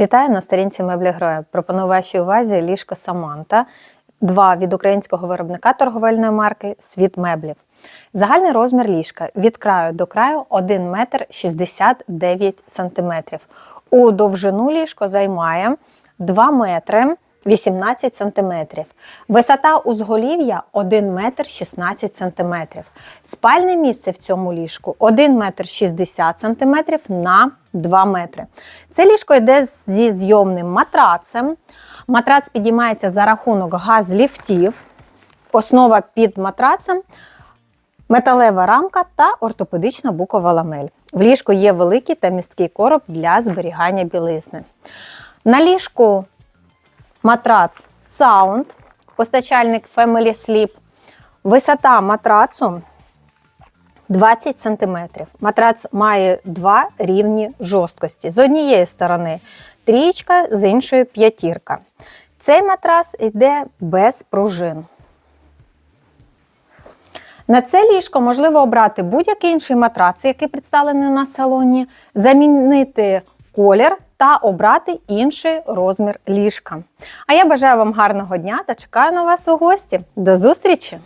Вітаю на сторінці меблі Гроя. Пропоную вашій увазі ліжко Саманта. Два від українського виробника торговельної марки Світ меблів. Загальний розмір ліжка від краю до краю 1 метр 69 сантиметрів. У довжину ліжко займає 2 метри 18 сантиметрів. Висота узголів'я 1 метр 16 сантиметрів. Спальне місце в цьому ліжку 1 метр 60 сантиметрів на 2 метри. Це ліжко йде зі зйомним матрацем. Матрац підіймається за рахунок газ-ліфтів. Основа під матрацем металева рамка та ортопедична букова ламель. В ліжку є великий та місткий короб для зберігання білизни. На ліжку матрац Sound, постачальник Family Sleep. Висота матрацу 20 см. Матрац має два рівні жорсткості. З однієї сторони трієчка, з іншої п'ятірка. Цей матрас йде без пружин. На це ліжко можливо обрати будь-який інший матрац, який представлений на салоні, замінити колір та обрати інший розмір ліжка. А я бажаю вам гарного дня та чекаю на вас у гості. До зустрічі!